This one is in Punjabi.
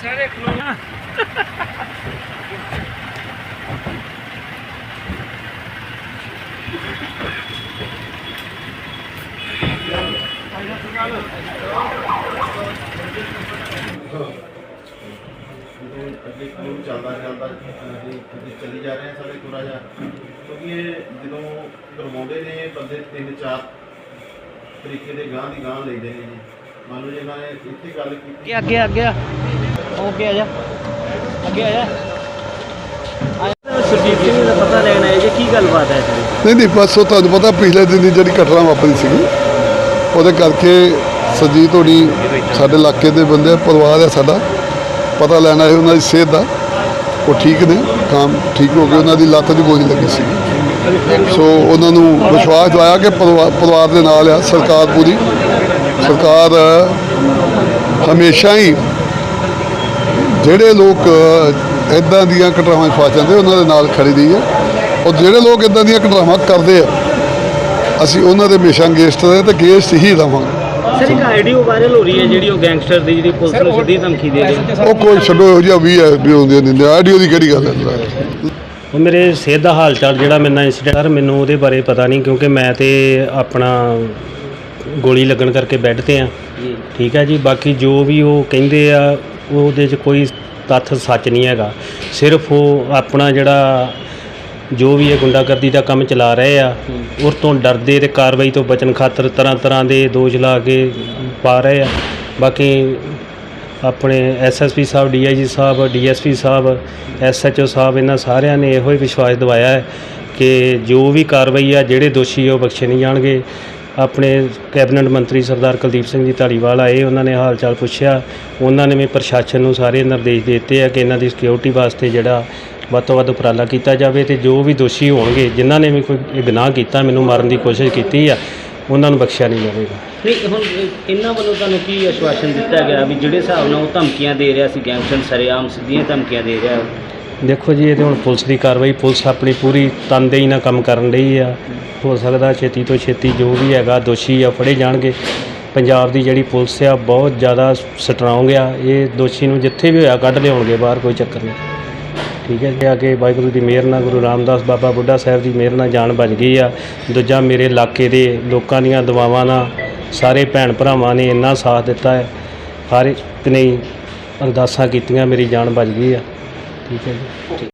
सारे चलता चलता चली जा रहे हैं सारे थोड़ा जा क्योंकि ये दिनों करवाते ने बंदे तीन चार तरीके ਦੇ ਗਾਂ ਦੀ ਗਾਂ ਲੈਂਦੇ ਨੇ ਜੀ ਮੰਨ ਲਓ ਜੇ ਇਹਨਾਂ ਨੇ ਇੱਥੇ ਗੱਲ ਕੀਤੀ ਅੱਗੇ ਓਕੇ ਆ ਜਾ। ਅੱਗੇ ਆ ਜਾ। ਸੁਰਜੀਤ ਸਿੰਘ ਦਾ ਪਤਾ ਲੈਣਾ ਹੈ ਜੀ ਕੀ ਗੱਲਬਾਤ ਹੈ ਸਾਰੀ ਨਹੀਂ ਨਹੀਂ ਬਸ ਉਹ ਤੁਹਾਨੂੰ ਪਤਾ ਪਿਛਲੇ ਦਿਨੀ ਜਿਹੜੀ ਘਟਨਾ ਵਾਪਰੀ ਸੀਗੀ ਉਹਦੇ ਕਰਕੇ ਸਰਜੀਤ ਹੋਣੀ ਸਾਡੇ ਇਲਾਕੇ ਦੇ ਬੰਦੇ ਪਰਿਵਾਰ ਹੈ ਸਾਡਾ। ਪਤਾ ਲੈਣਾ ਹੈ ਉਹਨਾਂ ਦੀ ਸਿਹਤ ਦਾ। ਉਹ ਠੀਕ ਨੇ ਕੰਮ ਠੀਕ ਹੋ ਗਏ ਉਹਨਾਂ ਦੀ ਲੱਤ 'ਚ ਗੋਲੀ ਲੱਗੀ ਸੀ। ਸੋ ਉਹਨਾਂ ਨੂੰ ਵਿਸ਼ਵਾਸ ਦਵਾਇਆ ਕਿ ਪਰਿਵਾ- ਪਰਿਵਾਰ ਦੇ ਨਾਲ ਆ ਸਰਕਾਰ ਪੂਰੀ। ਸਰਕਾਰ ਹਮੇਸ਼ਾ ਹੀ ਜਿਹੜੇ ਲੋਕ ਇਦਾਂ ਦੀਆਂ ਘਟਨਾਵਾਂ 'ਚ ਫਸ ਜਾਂਦੇ ਉਹਨਾਂ ਦੇ ਨਾਲ ਖੜੀ ਰਹੀ ਹੈ। ਔਰ ਜਿਹੜੇ ਲੋਕ ਇਦਾਂ ਦੀਆਂ ਘਟਨਾਵਾਂ ਕਰਦੇ ਆ ਅਸੀਂ ਉਹਨਾਂ ਦੇ ਹਮੇਸ਼ਾ ਅਗੇਂਸਟ ਰਹੇ ਤੇ ਅਗੇਂਸਟ ਹੀ ਰਵਾਂਗੇ। ਸਰ ਇੱਕ ਆਡੀਓ ਵਾਇਰਲ ਹੋ ਰਹੀ ਹੈ ਜਿਹੜੀ ਉਹ ਗੈਂਗਸਟਰ ਦੀ ਜਿਹੜੀ ਪੁਲਿਸ ਨੂੰ ਸਿੱਧੀ ਧਮਕੀ ਦੇ ਰਹੀ ਉਹ ਕੋਈ ਛੱਡੋ ਇਹੋ ਜਿਹਾ ਵੀ ਹੈ ਵੀ ਹੁੰਦੀਆਂ ਨਹੀਂ ਆਡੀਓ ਦੀ ਕਿਹੜੀ ਗੱਲ ਹੈ? ਉਹ ਮੇਰੇ ਸਿਹਤ ਦਾ ਹਾਲ ਚਾਲ ਜਿਹੜਾ ਮੇਰੇ ਨਾਲ ਸਰ ਮੈਨੂੰ ਉਹਦੇ ਬਾਰੇ ਪਤਾ ਨਹੀਂ ਕਿਉਂਕਿ ਮੈਂ ਤੇ ਆਪਣਾ ਗੋਲੀ ਲੱਗਣ ਕਰਕੇ ਬੈੱਡ ਤੇ ਆ। ਠੀਕ ਹੈ ਜੀ ਬਾਕੀ ਜੋ ਵੀ ਉਹ ਕਹਿੰਦੇ ਆ ਉਹਦੇ 'ਚ ਕੋਈ ਤੱਥ ਸੱਚ ਨਹੀਂ ਹੈਗਾ। ਸਿਰਫ ਉਹ ਆਪਣਾ ਜਿਹੜਾ ਜੋ ਵੀ ਇਹ ਗੁੰਡਾਗਰਦੀ ਦਾ ਕੰਮ ਚਲਾ ਰਹੇ ਆ, ਉਹ ਤੋਂ ਡਰਦੇ ਤੇ ਕਾਰਵਾਈ ਤੋਂ ਬਚਣ ਖਾਤਰ ਤਰ੍ਹਾਂ ਤਰ੍ਹਾਂ ਦੇ ਦੋਸ਼ ਲਾ ਕੇ ਪਾ ਰਹੇ ਆ। ਬਾਕੀ ਆਪਣੇ ਐਸਐਸਪੀ ਸਾਹਿਬ ਡੀਆਈਜੀ ਸਾਹਿਬ ਡੀਐਸਪੀ ਸਾਹਿਬ ਐਸਐਚਓ ਸਾਹਿਬ, ਇਹਨਾਂ ਸਾਰਿਆਂ ਨੇ ਇਹੋ ਹੀ ਵਿਸ਼ਵਾਸ ਦਿਵਾਇਆ ਹੈ ਕਿ ਜੋ ਵੀ ਕਾਰਵਾਈ ਆ, ਜਿਹੜੇ ਦੋਸ਼ੀ ਆ, ਉਹ ਬਖਸ਼ੇ ਨਹੀਂ ਜਾਣਗੇ। ਆਪਣੇ ਕੈਬਨਿਟ ਮੰਤਰੀ ਸਰਦਾਰ ਕੁਲਦੀਪ ਸਿੰਘ ਜੀ ਧਾਲੀਵਾਲ ਆਏ ਉਹਨਾਂ ਨੇ ਹਾਲ ਚਾਲ ਪੁੱਛਿਆ। ਉਹਨਾਂ ਨੇ ਵੀ ਪ੍ਰਸ਼ਾਸਨ ਨੂੰ ਸਾਰੇ ਨਿਰਦੇਸ਼ ਦਿੱਤੇ ਆ ਕਿ ਇਹਨਾਂ ਦੀ ਸਿਕਿਉਰਿਟੀ ਵਾਸਤੇ ਜਿਹੜਾ ਵੱਧ ਤੋਂ ਵੱਧ ਉਪਰਾਲਾ ਕੀਤਾ ਜਾਵੇ ਤੇ ਜੋ ਵੀ ਦੋਸ਼ੀ ਹੋਣਗੇ ਜਿਨ੍ਹਾਂ ਨੇ ਵੀ ਕੋਈ ਗੁਨਾਹ ਕੀਤਾ ਮੈਨੂੰ ਮਾਰਨ ਦੀ ਕੋਸ਼ਿਸ਼ ਕੀਤੀ ਆ ਉਹਨਾਂ ਨੂੰ ਬਖਸ਼ਿਆ ਨਹੀਂ ਜਾਵੇਗਾ। ਨਹੀਂ ਹੁਣ ਇਹਨਾਂ ਵੱਲੋਂ ਤੁਹਾਨੂੰ ਕੀ ਆਸ਼ਵਾਸਨ ਦਿੱਤਾ ਗਿਆ ਵੀ ਜਿਹੜੇ ਹਿਸਾਬ ਨਾਲ ਉਹ ਧਮਕੀਆਂ ਦੇ ਰਿਹਾ ਸੀ ਗੈਂਗਸਟਰ ਸਰੇਆਮ ਸਿੱਧੀਆਂ ਧਮਕੀਆਂ ਦੇ ਰਿਹਾ ਦੇਖੋ ਜੀ ਇਹ ਤੇ ਹੁਣ ਪੁਲਿਸ ਦੀ ਕਾਰਵਾਈ ਪੁਲਿਸ ਆਪਣੀ ਪੂਰੀ ਤਨਦੇਹੀ ਨਾਲ ਕੰਮ ਕਰਨ ਰਹੀ ਆ। ਹੋ ਸਕਦਾ ਛੇਤੀ ਤੋਂ ਛੇਤੀ ਜੋ ਵੀ ਹੈਗਾ ਦੋਸ਼ੀ ਆ ਫੜੇ ਜਾਣਗੇ। ਪੰਜਾਬ ਦੀ ਜਿਹੜੀ ਪੁਲਿਸ ਆ, ਬਹੁਤ ਜ਼ਿਆਦਾ ਸਟਰੋਂਗ ਆ। ਇਹ ਦੋਸ਼ੀ ਨੂੰ ਜਿੱਥੇ ਵੀ ਹੋਇਆ ਕੱਢ ਲਿਆਉਣਗੇ, ਬਾਹਰ ਕੋਈ ਚੱਕਰ ਨਹੀਂ। ਠੀਕ ਹੈ ਜੀ ਆ ਕੇ ਵਾਹਿਗੁਰੂ ਦੀ ਮਿਹਰ ਨਾਲ, ਗੁਰੂ ਰਾਮਦਾਸ ਬਾਬਾ ਬੁੱਢਾ ਸਾਹਿਬ ਦੀ ਮਿਹਰ ਨਾਲ ਜਾਨ ਬਚ ਗਈ ਆ। ਦੂਜਾ ਮੇਰੇ ਇਲਾਕੇ ਦੇ ਲੋਕਾਂ ਦੀਆਂ ਦੁਆਵਾਂ ਨਾਲ ਸਾਰੇ ਭੈਣ ਭਰਾਵਾਂ ਨੇ ਇੰਨਾ ਸਾਥ ਦਿੱਤਾ ਹੈ। ਹਰ ਇੱਕ ਨੇ ਅਰਦਾਸਾਂ ਕੀਤੀਆਂ, ਮੇਰੀ ਜਾਨ ਬਚ ਗਈ ਆ। ਠੀਕ ਹੈ ਜੀ।